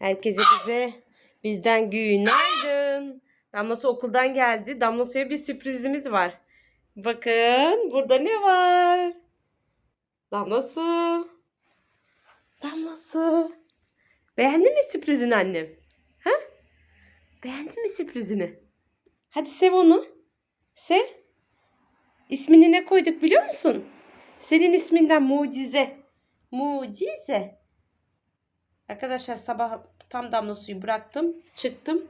Herkese bize bizden günaydın. Damlası okuldan geldi. Damlası'ya bir sürprizimiz var. Bakın burada ne var? Damlası. Damlası. Beğendin mi sürprizini annem? Ha? Beğendin mi sürprizini? Hadi sev onu. Sev. İsmini ne koyduk biliyor musun? Senin isminden mucize. Mucize. Arkadaşlar sabah tam damla suyu bıraktım. Çıktım.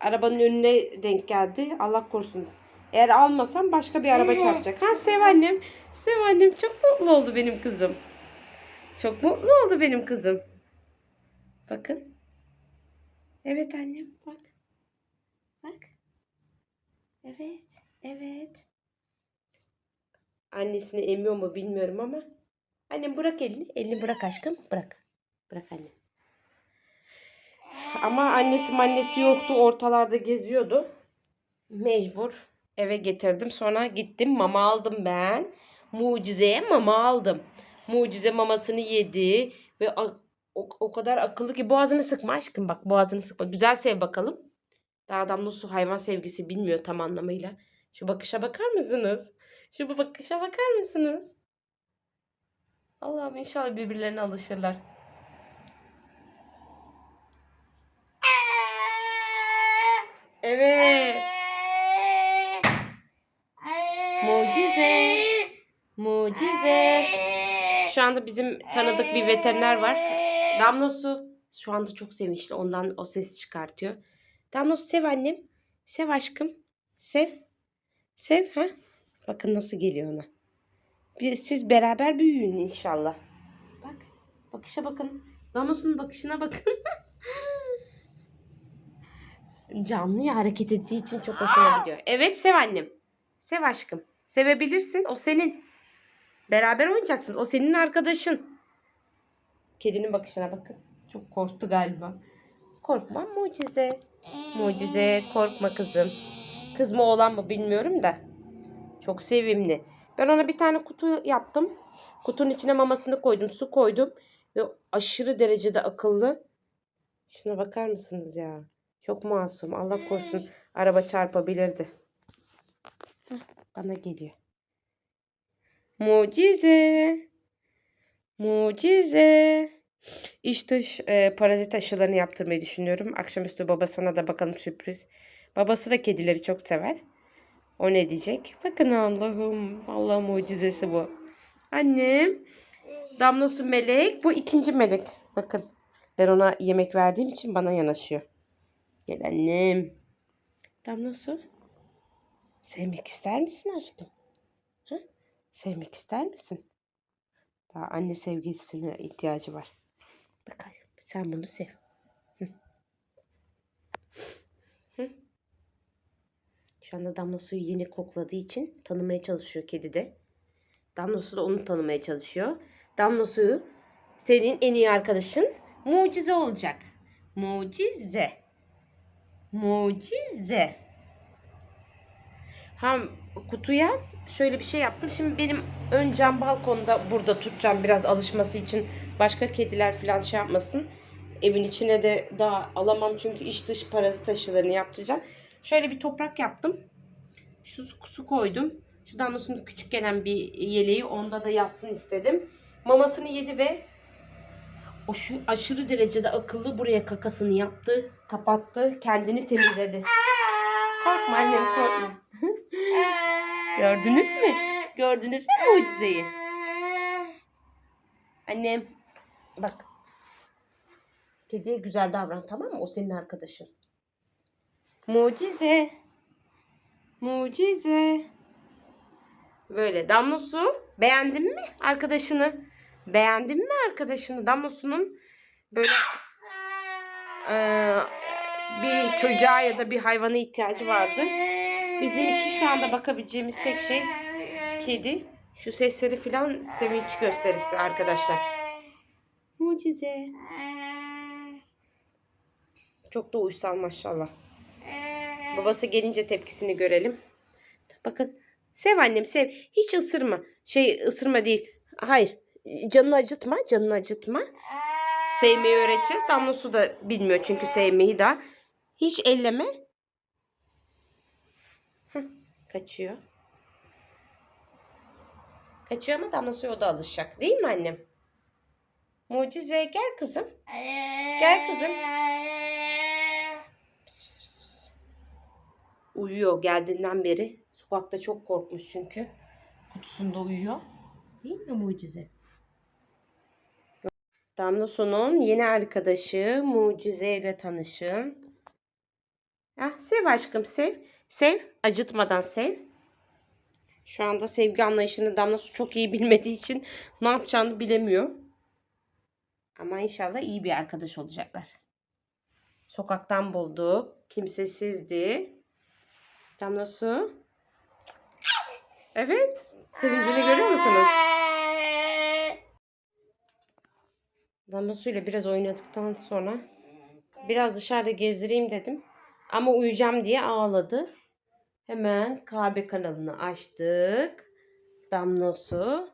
Arabanın önüne denk geldi. Allah korusun. Eğer almasam başka bir araba çarpacak. Ha sev annem. Sev annem. Çok mutlu oldu benim kızım. Çok mutlu oldu benim kızım. Bakın. Evet annem bak. Bak. Evet. Evet. Annesini emiyor mu bilmiyorum ama. Annem bırak elini. Elini bırak aşkım. Bırak. Bırak annem. Ama annesi annesi yoktu. Ortalarda geziyordu. Mecbur eve getirdim. Sonra gittim mama aldım ben. Mucizeye mama aldım. Mucize mamasını yedi. Ve o, o kadar akıllı ki boğazını sıkma aşkım. Bak boğazını sıkma. Güzel sev bakalım. Daha adam nasıl hayvan sevgisi bilmiyor tam anlamıyla. Şu bakışa bakar mısınız? Şu bu bakışa bakar mısınız? Allah'ım inşallah birbirlerine alışırlar. Evet. Mucize. Mucize. Şu anda bizim tanıdık bir veteriner var. Damlosu şu anda çok sevinçli. Ondan o ses çıkartıyor. Damlosu sev annem. Sev aşkım. Sev. Sev ha. Bakın nasıl geliyor ona. Bir, siz beraber büyüyün inşallah. Bak. Bakışa bakın. Damlosunun bakışına bakın. Canlı ya hareket ettiği için çok hoşuma gidiyor. Evet sev annem. Sev aşkım. Sevebilirsin. O senin. Beraber oynayacaksınız. O senin arkadaşın. Kedinin bakışına bakın. Çok korktu galiba. Korkma mucize. Mucize korkma kızım. Kız mı oğlan mı bilmiyorum da. Çok sevimli. Ben ona bir tane kutu yaptım. Kutunun içine mamasını koydum. Su koydum. Ve aşırı derecede akıllı. Şuna bakar mısınız ya? Çok masum. Allah korusun araba çarpabilirdi. Hah, bana geliyor. Mucize. Mucize. Dış e, parazit aşılarını yaptırmayı düşünüyorum. Akşamüstü babasına da bakalım sürpriz. Babası da kedileri çok sever. O ne diyecek? Bakın Allah'ım. Allah mucizesi bu. Annem. Damlosu melek. Bu ikinci melek. Bakın. Ben ona yemek verdiğim için bana yanaşıyor. Gel annem. Damlosu. Sevmek ister misin aşkım? Ha? Sevmek ister misin? Daha anne sevgilisine ihtiyacı var. Bakalım sen bunu sev. Hı. Hı. Şu anda Damla suyu yeni kokladığı için tanımaya çalışıyor kedi de. Damla su da onu tanımaya çalışıyor. Damla suyu senin en iyi arkadaşın mucize olacak. Mucize. Mucize. Ha kutuya şöyle bir şey yaptım. Şimdi benim ön cam balkonda burada tutacağım biraz alışması için. Başka kediler falan şey yapmasın. Evin içine de daha alamam çünkü iç dış parazit aşılarını yaptıracağım. Şöyle bir toprak yaptım. Şu su, koydum. Şu damlasının küçük gelen bir yeleği onda da yatsın istedim. Mamasını yedi ve o şu aşırı derecede akıllı buraya kakasını yaptı, kapattı, kendini temizledi. Korkma annem korkma. Gördünüz mü? Gördünüz mü mucizeyi? Annem bak. Kediye güzel davran tamam mı? O senin arkadaşın. Mucize. Mucize. Böyle Damla Su beğendin mi arkadaşını? Beğendin mi arkadaşını? Damla Su'nun böyle eee, bir çocuğa ya da bir hayvana ihtiyacı vardı. Bizim için şu anda bakabileceğimiz tek şey kedi. Şu sesleri filan sevinç gösterisi arkadaşlar. Mucize. Çok da uysal maşallah. Babası gelince tepkisini görelim. Bakın. Sev annem sev. Hiç ısırma. Şey ısırma değil. Hayır. Canını acıtma. Canını acıtma. sevmeyi öğreteceğiz. Damla su da bilmiyor çünkü sevmeyi daha. Hiç elleme. Kaçıyor. Kaçıyor ama damla suya o da alışacak. Değil mi annem? Mucize gel kızım. Gel kızım. Uyuyor geldiğinden beri. Sokakta çok korkmuş çünkü. Kutusunda uyuyor. Değil mi Mucize? Damla Su'nun yeni arkadaşı Mucize ile tanışın. Ah, sev aşkım sev. Sev. Acıtmadan sev. Şu anda sevgi anlayışını Damla Su çok iyi bilmediği için ne yapacağını bilemiyor. Ama inşallah iyi bir arkadaş olacaklar. Sokaktan bulduk. Kimsesizdi. Damla Su. Evet. Sevincini görüyor musunuz? Damla suyla biraz oynadıktan sonra biraz dışarıda gezdireyim dedim. Ama uyuyacağım diye ağladı. Hemen KB kanalını açtık. Damla su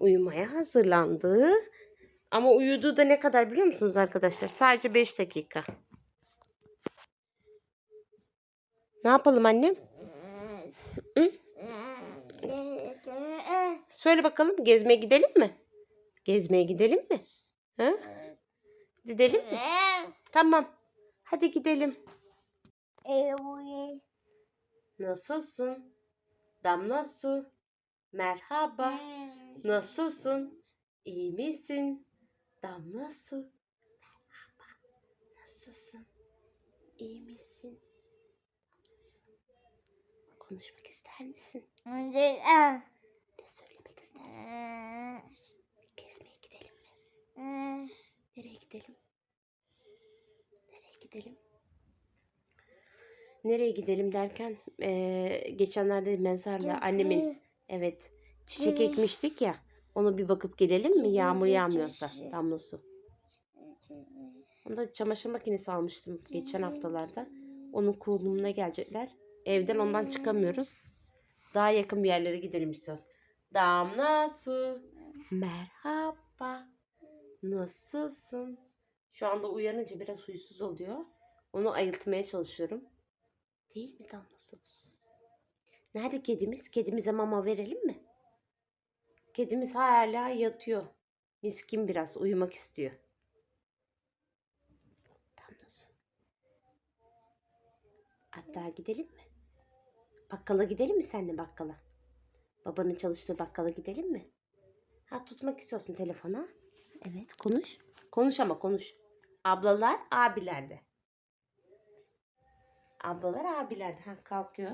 uyumaya hazırlandı. Ama uyuduğu da ne kadar biliyor musunuz arkadaşlar? Sadece 5 dakika. Ne yapalım annem? Hı? Söyle bakalım gezmeye gidelim mi? Gezmeye gidelim mi? Ha? Gidelim mi? Tamam. Hadi gidelim. Nasılsın? Damla su. Merhaba. Nasılsın? İyi misin? Damla su. Merhaba. Nasılsın? İyi misin? Konuşmak ister misin? Ne söylemek istersin? Gezmeye gidelim mi? Nereye gidelim? Nereye gidelim? Nereye gidelim derken eee, geçenlerde mezarla annemin evet çiçek ekmiştik ya onu bir bakıp gelelim mi yağmur yağmıyorsa damla su. Onda çamaşır makinesi almıştım geçen haftalarda. Onun kurulumuna gelecekler. Evden ondan çıkamıyoruz. Daha yakın bir yerlere gidelim istiyoruz. Damla su. Merhaba. Nasılsın? Şu anda uyanınca biraz huysuz oluyor. Onu ayıltmaya çalışıyorum. Değil mi Damla su? Nerede kedimiz? Kedimize mama verelim mi? Kedimiz hala yatıyor. Miskin biraz uyumak istiyor. Damla su. Hatta gidelim mi? Bakkala gidelim mi senle bakkala? Babanın çalıştığı bakkala gidelim mi? Ha tutmak istiyorsun telefona. Evet konuş. Konuş ama konuş. Ablalar abilerde. Ablalar abilerde. Ha kalkıyor.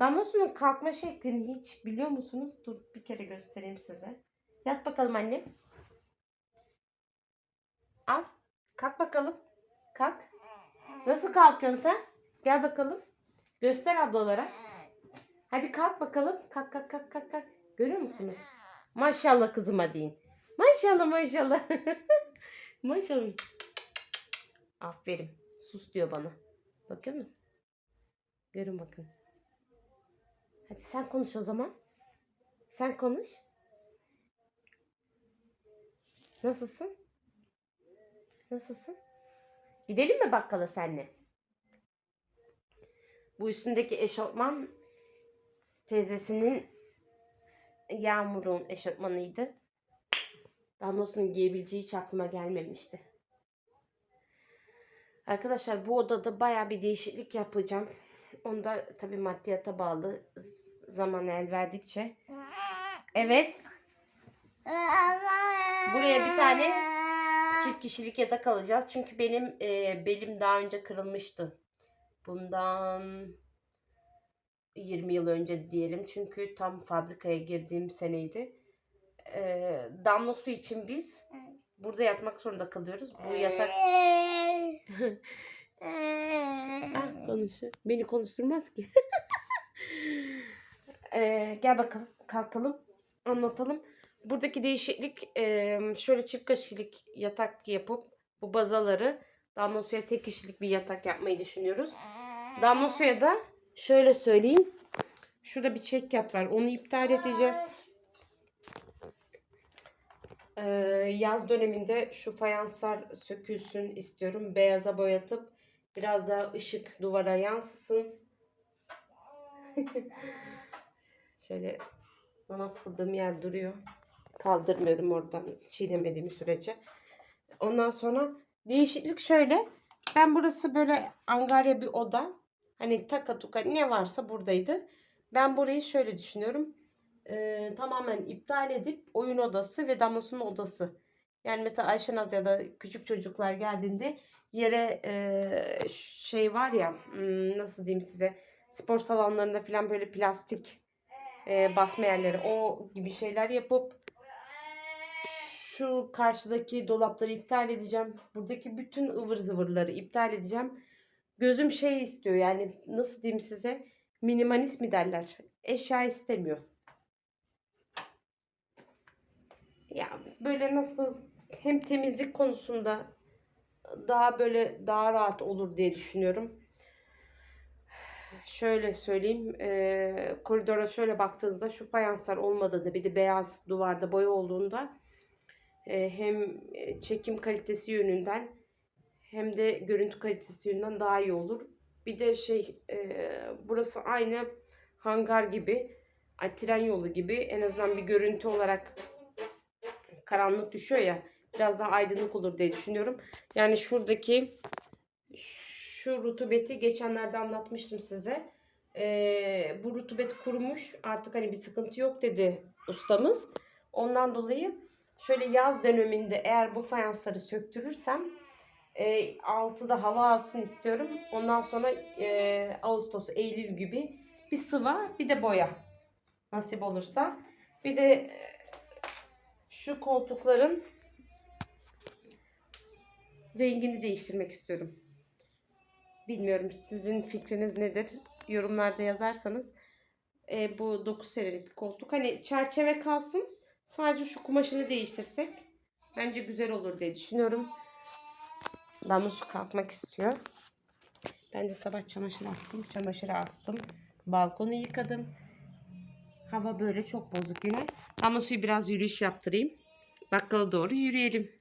Damla Su'nun kalkma şeklini hiç biliyor musunuz? Dur bir kere göstereyim size. Yat bakalım annem. Al. Kalk bakalım. Kalk. Nasıl kalkıyorsun sen? Gel bakalım. Göster ablalara. Hadi kalk bakalım. Kalk kalk kalk kalk kalk. Görüyor musunuz? Maşallah kızıma deyin. Maşallah maşallah. maşallah. Aferin. Sus diyor bana. Bakıyor musun? Görün bakın. Hadi sen konuş o zaman. Sen konuş. Nasılsın? Nasılsın? Gidelim mi bakkala senle? Bu üstündeki eşofman teyzesinin Yağmur'un eşofmanıydı. Damlasının giyebileceği hiç aklıma gelmemişti. Arkadaşlar bu odada baya bir değişiklik yapacağım. Onda tabii maddiyata bağlı zaman el verdikçe. Evet. Buraya bir tane Çift kişilik yatak alacağız. Çünkü benim e, belim daha önce kırılmıştı. Bundan 20 yıl önce diyelim. Çünkü tam fabrikaya girdiğim seneydi. E, damla su için biz burada yatmak zorunda kalıyoruz. Bu yatak... Ah, konuşuyor. Beni konuşturmaz ki. E, gel bakalım. Kalkalım. Anlatalım. Buradaki değişiklik e, şöyle çift kişilik yatak yapıp bu bazaları damla suya tek kişilik bir yatak yapmayı düşünüyoruz. Damla suya da şöyle söyleyeyim. Şurada bir çek yat var. Onu iptal edeceğiz. Ee, yaz döneminde şu fayanslar sökülsün istiyorum. Beyaza boyatıp biraz daha ışık duvara yansısın. Şöyle namaz kıldığım yer duruyor. Kaldırmıyorum oradan çiğnemediğim sürece. Ondan sonra değişiklik şöyle. Ben burası böyle angarya bir oda. Hani taka tuka ne varsa buradaydı. Ben burayı şöyle düşünüyorum. Ee, tamamen iptal edip oyun odası ve Damlas'ın odası. Yani mesela Ayşenaz ya da küçük çocuklar geldiğinde yere e, şey var ya hmm, nasıl diyeyim size spor salonlarında falan böyle plastik e, basma yerleri o gibi şeyler yapıp şu karşıdaki dolapları iptal edeceğim. Buradaki bütün ıvır zıvırları iptal edeceğim. Gözüm şey istiyor yani nasıl diyeyim size minimalist mi derler? Eşya istemiyor. Ya böyle nasıl hem temizlik konusunda daha böyle daha rahat olur diye düşünüyorum. Şöyle söyleyeyim. E, koridora şöyle baktığınızda şu fayanslar olmadığında bir de beyaz duvarda boya olduğunda e, hem çekim kalitesi yönünden hem de görüntü kalitesi yönünden daha iyi olur. Bir de şey e, burası aynı hangar gibi tren yolu gibi en azından bir görüntü olarak karanlık düşüyor ya biraz daha aydınlık olur diye düşünüyorum. Yani şuradaki şu rutubeti geçenlerde anlatmıştım size. Ee, bu rutubet kurumuş artık hani bir sıkıntı yok dedi ustamız. Ondan dolayı şöyle yaz döneminde eğer bu fayansları söktürürsem e, altıda hava alsın istiyorum. Ondan sonra e, Ağustos, Eylül gibi bir sıva bir de boya nasip olursa. Bir de şu koltukların rengini değiştirmek istiyorum. Bilmiyorum sizin fikriniz nedir? Yorumlarda yazarsanız e, bu 9 senelik bir koltuk. Hani çerçeve kalsın. Sadece şu kumaşını değiştirsek bence güzel olur diye düşünüyorum. Damla kalkmak istiyor. Ben de sabah çamaşır attım. Çamaşırı astım. Balkonu yıkadım. Hava böyle çok bozuk yine. Damla suyu biraz yürüyüş yaptırayım. Bakkala doğru yürüyelim.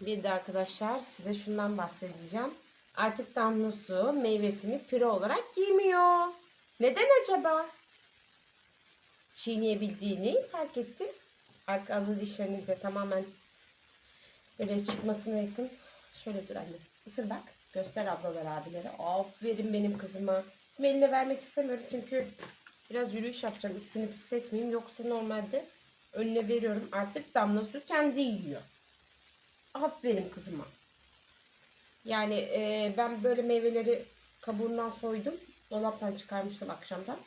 Bir de arkadaşlar size şundan bahsedeceğim. Artık damla su meyvesini püre olarak yemiyor. Neden acaba? Çiğneyebildiğini fark ettim. Arka azı dişlerini de tamamen böyle çıkmasına yakın. Şöyle dur anne. Isır bak. Göster ablalar abilere. Aferin benim kızıma. Eline vermek istemiyorum çünkü biraz yürüyüş yapacağım. Üstünü pis etmeyeyim. Yoksa normalde önüne veriyorum. Artık damla su kendi yiyor. Aferin kızıma. Yani e, ben böyle meyveleri kabuğundan soydum. Dolaptan çıkarmıştım akşamdan.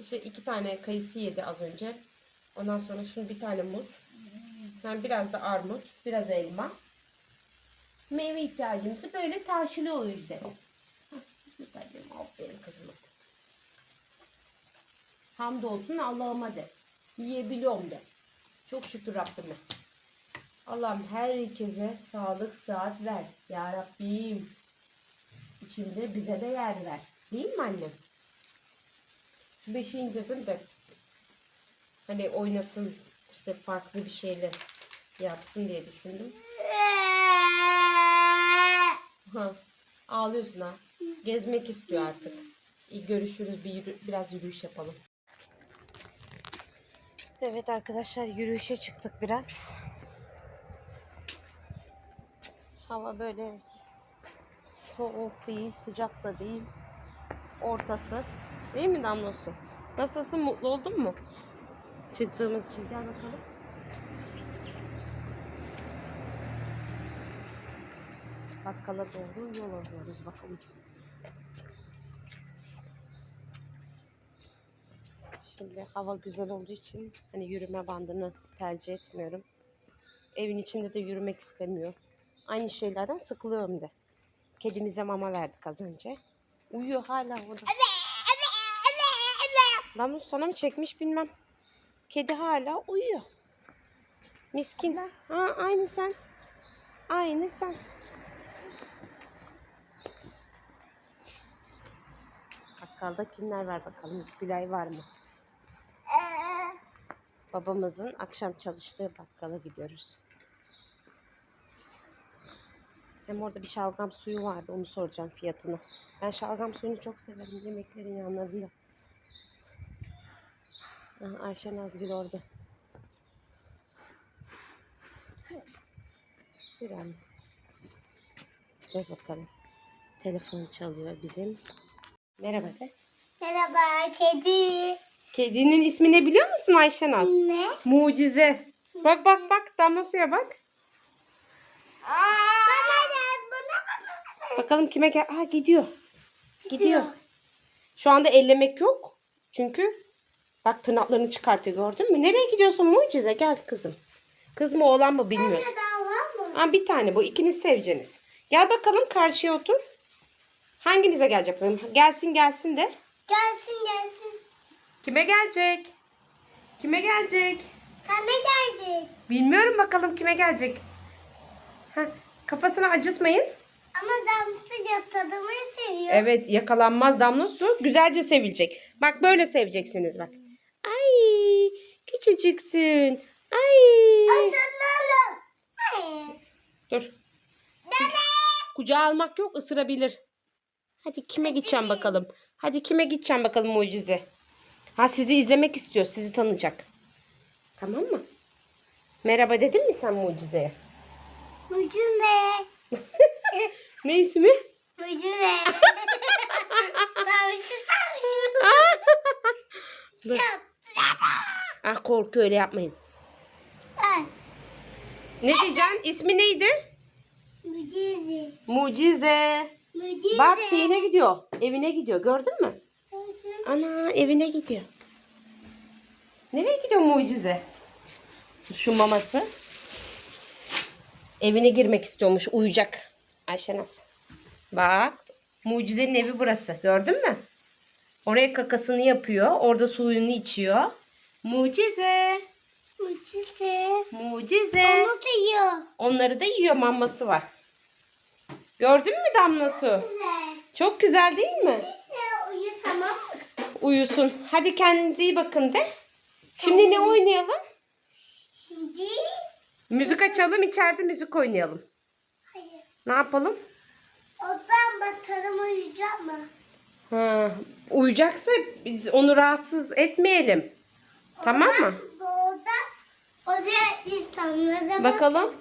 İşte iki tane kayısı yedi az önce. Ondan sonra şimdi bir tane muz. Ben biraz da armut, biraz elma. Meyve ihtiyacımızı böyle karşılıyor o yüzden. Aferin kızıma. Hamdolsun Allah'ıma de. Yiyebiliyorum de. Çok şükür Rabbime. Allah'ım herkese sağlık saat ver. Ya Rabbim. İçinde bize de yer ver. Değil mi annem? Şu beşi indirdim de hani oynasın işte farklı bir şeyle yapsın diye düşündüm. Ha, ağlıyorsun ha. Gezmek istiyor artık. İyi görüşürüz. Bir yürü- biraz yürüyüş yapalım. Evet arkadaşlar yürüyüşe çıktık biraz. Hava böyle soğuk değil, sıcak da değil. Ortası. Değil mi Damlosu? Nasılsın? Mutlu oldun mu? Çıktığımız için. Gel bakalım. Bakkala doğru yol alıyoruz bakalım. Şimdi hava güzel olduğu için hani yürüme bandını tercih etmiyorum. Evin içinde de yürümek istemiyor. Aynı şeylerden sıkılıyorum de. Kedimize mama verdik az önce. Uyuyor hala orada. Damla sana mı çekmiş bilmem. Kedi hala uyuyor. Miskin. Ha, aynı sen. Aynı sen. Bakkalda kimler var bakalım. Gülay var mı? Babamızın akşam çalıştığı bakkala gidiyoruz. Hem orada bir şalgam suyu vardı. Onu soracağım fiyatını. Ben şalgam suyunu çok severim yemeklerin yanlarında. Aha, Ayşe Nazgül orada. Bir an. Dur bakalım. Telefon çalıyor bizim. Merhaba de. Merhaba kedi. Kedinin ismi ne biliyor musun Ayşe Naz? Ne? Mucize. Bak bak bak damla suya bak. Bana. Bakalım kime gel. Aa gidiyor. Gidiyor. Şu anda ellemek yok. Çünkü bak tırnaklarını çıkartıyor gördün mü? Nereye gidiyorsun Mucize? Gel kızım. Kız mı oğlan mı bilmiyoruz. Bir daha var mı? Aa, bir tane bu. ikiniz seveceğiniz. Gel bakalım karşıya otur. Hanginize gelecek? Gelsin gelsin de. Gelsin gelsin. Kime gelecek? Kime gelecek? Sana gelecek. Bilmiyorum bakalım kime gelecek. Heh, kafasını acıtmayın. Ama damsı yatadımı seviyor. Evet yakalanmaz damla su. Güzelce sevilecek. Bak böyle seveceksiniz bak. Ay küçücüksün. Ay. Hayır. Dur. Dede. Kucağa almak yok ısırabilir. Hadi kime gideceğim bakalım. Hadi kime gideceğim bakalım mucize. Ha sizi izlemek istiyor. Sizi tanıyacak. Tamam mı? Merhaba dedin mi sen mucizeye? Mucun be. Ne ismi? Damsı sarışın. Dur. Ah korku öyle yapmayın. Ay. Ne diyeceksin? İsmi neydi? Mucize. Mucize. Mucize. Bak şeyine gidiyor. Evine gidiyor. Gördün mü? Ana evine gidiyor. Nereye gidiyor mucize? Şu maması. Evine girmek istiyormuş. Uyuyacak. Ayşenaz. Bak. Mucizenin evi burası. Gördün mü? Oraya kakasını yapıyor. Orada suyunu içiyor. Mucize. Mucize. Mucize. Onu da yiyor. Onları da yiyor. Maması var. Gördün mü damla su? Çok güzel değil mi? Uyu tamam mı? Uyusun. Hadi kendinize iyi bakın de. Şimdi ne oynayalım? Şimdi Müzik açalım içeride müzik oynayalım. hayır. Ne yapalım? Odan bakalım uyuyacak mı? Ha, uyuyacaksa biz onu rahatsız etmeyelim. Tamam mı? Doğuda oraya insanlara Bakalım.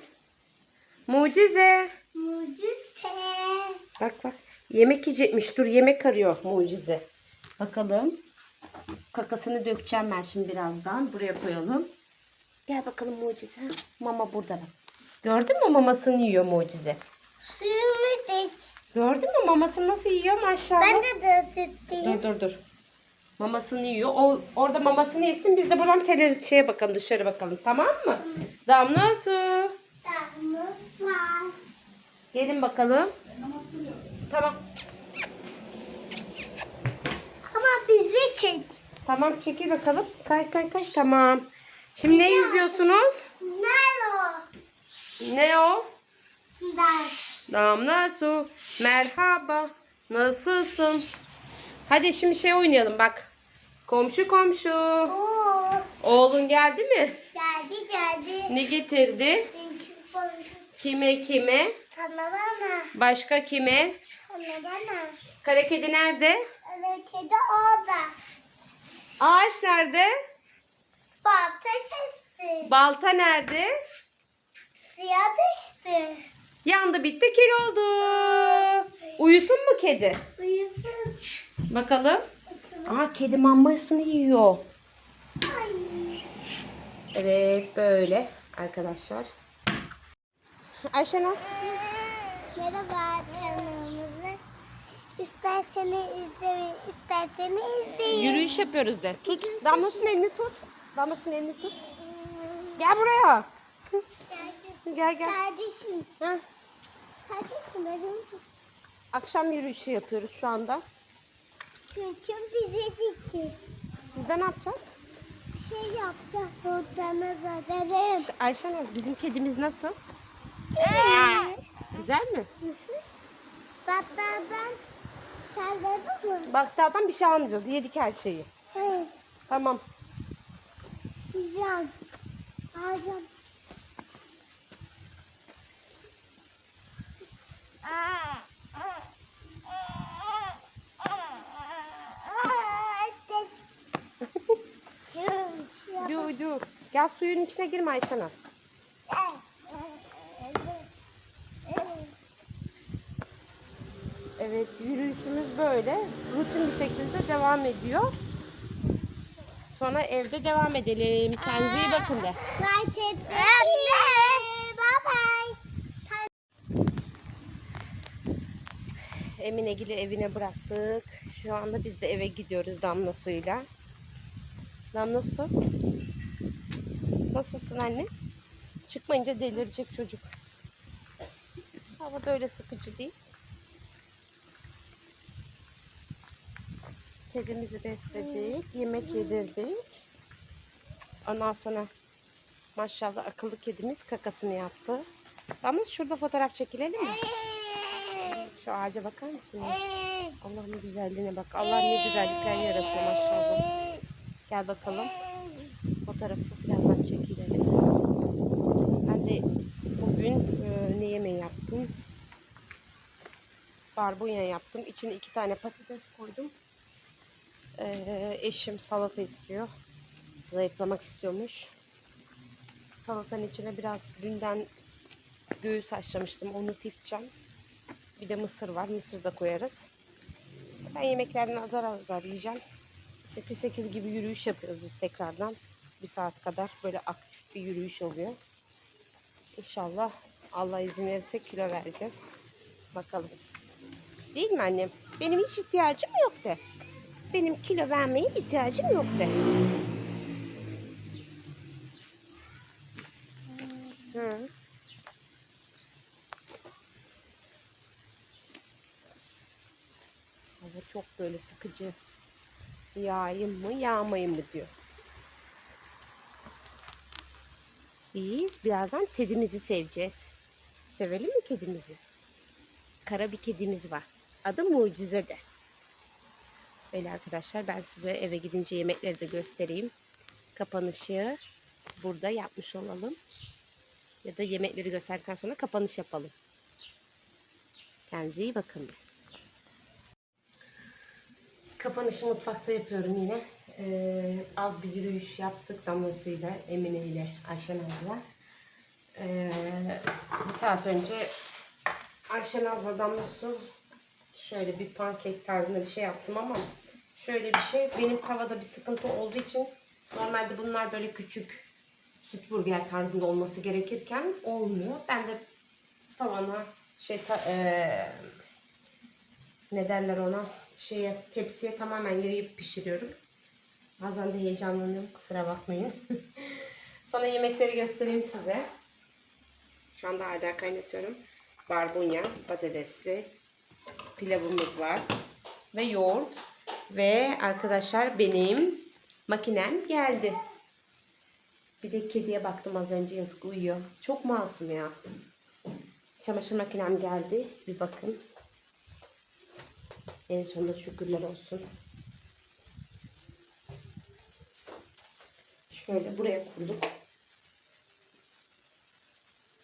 Mucize. Mucize. Bak bak. Yemek yiyecekmiş. Dur yemek arıyor mucize. Bakalım. Kakasını dökeceğim ben şimdi birazdan. Buraya koyalım. Gel bakalım mucize. Mama burada bak. Gördün mü mamasını yiyor mucize. Suyunu iç. Gördün mü mamasını nasıl yiyor maşallah. Ben de dağıtıttım. Dur dur dur. Mamasını yiyor. O orada mamasını yesin. Biz de buradan tele şeye bakalım dışarı bakalım. Tamam mı? Damla su. Damız var. Gelin bakalım. Tamam. Bizi çek. Tamam çekil bakalım. Kay kay kay. Tamam. Şimdi ne izliyorsunuz? Melo. Ne o? Ders. Damla su. Merhaba. Nasılsın? Hadi şimdi şey oynayalım bak. Komşu komşu. Oo. Oğlun geldi mi? Geldi geldi. Ne getirdi? Değişik. Kime kime? Sana bana. Başka kime? Sana bana. Kara kedi nerede? Kedi orada. Ağaç nerede? Balta kesti. Balta nerede? Suya düştü. Yandı bitti kül oldu. Uyusun mu kedi? Uyusun. Bakalım. Aa kedi mamasını yiyor. Ay. Evet böyle arkadaşlar. Ayşenaz. Merhaba kanalımızı. İsterseniz izleyin, isterseniz izleyin. Yürüyüş yapıyoruz de. Tut. Damlasının elini tut. Damlasının elini tut. Gel buraya. Gel gel. kardeşim, Heh. kardeşim benim tut. Akşam yürüyüşü yapıyoruz şu anda. Çünkü bize gitti. Sizde ne yapacağız? Şey yapacak, odana zaten. Ş- Ayşenaz bizim kedimiz nasıl? Güzel mi? Batlardan mı? Bakkaldan bir şey almayacağız. Yedik her şeyi. Hayır. Tamam. Yiyeceğim. Alacağım. Dur dur. Gel suyun içine girme Ayşenaz. Evet yürüyüşümüz böyle. Rutin bir şekilde devam ediyor. Sonra evde devam edelim. Kendinize iyi bakın de. Bye bye. Emine Gül'ü evine bıraktık. Şu anda biz de eve gidiyoruz Damla suyla. Damla su. Nasılsın anne? Çıkmayınca delirecek çocuk. Hava da öyle sıkıcı değil. Kedimizi besledik. Yemek yedirdik. Ondan sonra maşallah akıllı kedimiz kakasını yaptı. Damla şurada fotoğraf çekilelim mi? Şu ağaca bakar mısınız? Allah'ın güzelliğine bak. Allah ne güzellikler yaratıyor maşallah. Gel bakalım. Fotoğrafı birazdan çekiliriz. Ben de bugün e, ne yemeği yaptım? Barbunya yaptım. İçine iki tane patates koydum. E, eşim salata istiyor. Zayıflamak istiyormuş. Salatanın içine biraz dünden göğüs haşlamıştım. Onu tifçem. Bir de mısır var. Mısır da koyarız. Ben yemeklerden azar azar yiyeceğim. 8 gibi yürüyüş yapıyoruz biz tekrardan. Bir saat kadar böyle aktif bir yürüyüş oluyor. İnşallah Allah izin verirse kilo vereceğiz. Bakalım. Değil mi annem? Benim hiç ihtiyacım yok de. Benim kilo vermeye ihtiyacım yok de. Hı. Hava çok böyle sıkıcı. Yağayım mı yağmayayım mı diyor. Biz birazdan kedimizi seveceğiz. Sevelim mi kedimizi? Kara bir kedimiz var. Adı Mucize'de. Öyle arkadaşlar ben size eve gidince yemekleri de göstereyim. Kapanışı burada yapmış olalım. Ya da yemekleri gösterdikten sonra kapanış yapalım. Kendinize iyi bakın. Kapanışı mutfakta yapıyorum yine. Ee, az bir yürüyüş yaptık Damla suyla, Emine ile Ayşen abla. Ee, bir saat önce Ayşen Azla Damla su şöyle bir pankek tarzında bir şey yaptım ama şöyle bir şey benim tavada bir sıkıntı olduğu için normalde bunlar böyle küçük süt burger tarzında olması gerekirken olmuyor. Ben de tavana şey ta, ee, ne derler ona şeye tepsiye tamamen yayıp pişiriyorum. Bazen de heyecanlanıyorum kusura bakmayın. Sonra yemekleri göstereyim size. Şu anda hala kaynatıyorum. Barbunya, patatesli pilavımız var. Ve yoğurt. Ve arkadaşlar benim makinem geldi. Bir de kediye baktım az önce yazık uyuyor. Çok masum ya. Çamaşır makinem geldi. Bir bakın. En sonunda şükürler olsun. Şöyle buraya kurduk.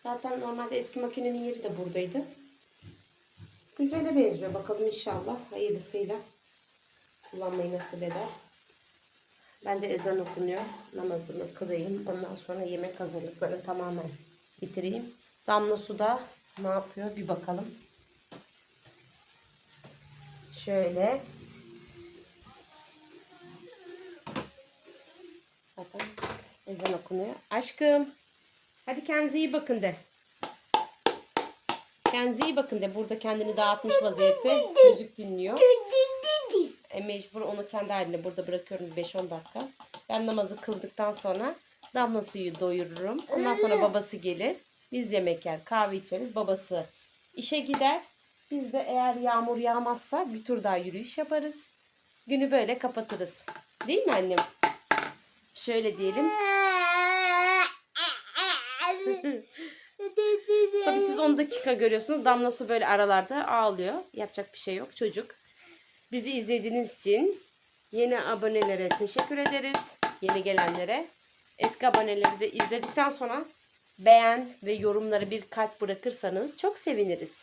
Zaten normalde eski makinenin yeri de buradaydı. Güzele benziyor. Bakalım inşallah hayırlısıyla kullanmayı nasip eder. Ben de ezan okunuyor. Namazımı kılayım. Ondan sonra yemek hazırlıklarını tamamen bitireyim. Damla suda ne yapıyor bir bakalım. Şöyle. Bakın ezan okunuyor. Aşkım. Hadi kendinize iyi bakın de. Kendinize iyi bakın de. Burada kendini dağıtmış vaziyette. Müzik dinliyor. E, mecbur onu kendi haline burada bırakıyorum 5-10 dakika. Ben namazı kıldıktan sonra damla suyu doyururum. Ondan sonra babası gelir. Biz yemek yer, kahve içeriz. Babası işe gider. Biz de eğer yağmur yağmazsa bir tur daha yürüyüş yaparız. Günü böyle kapatırız. Değil mi annem? Şöyle diyelim. Tabii siz 10 dakika görüyorsunuz. Damla su böyle aralarda ağlıyor. Yapacak bir şey yok çocuk. Bizi izlediğiniz için yeni abonelere teşekkür ederiz. Yeni gelenlere. Eski aboneleri de izledikten sonra beğen ve yorumlara bir kalp bırakırsanız çok seviniriz.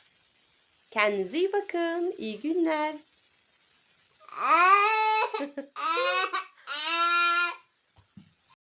Kendinize iyi bakın. İyi günler.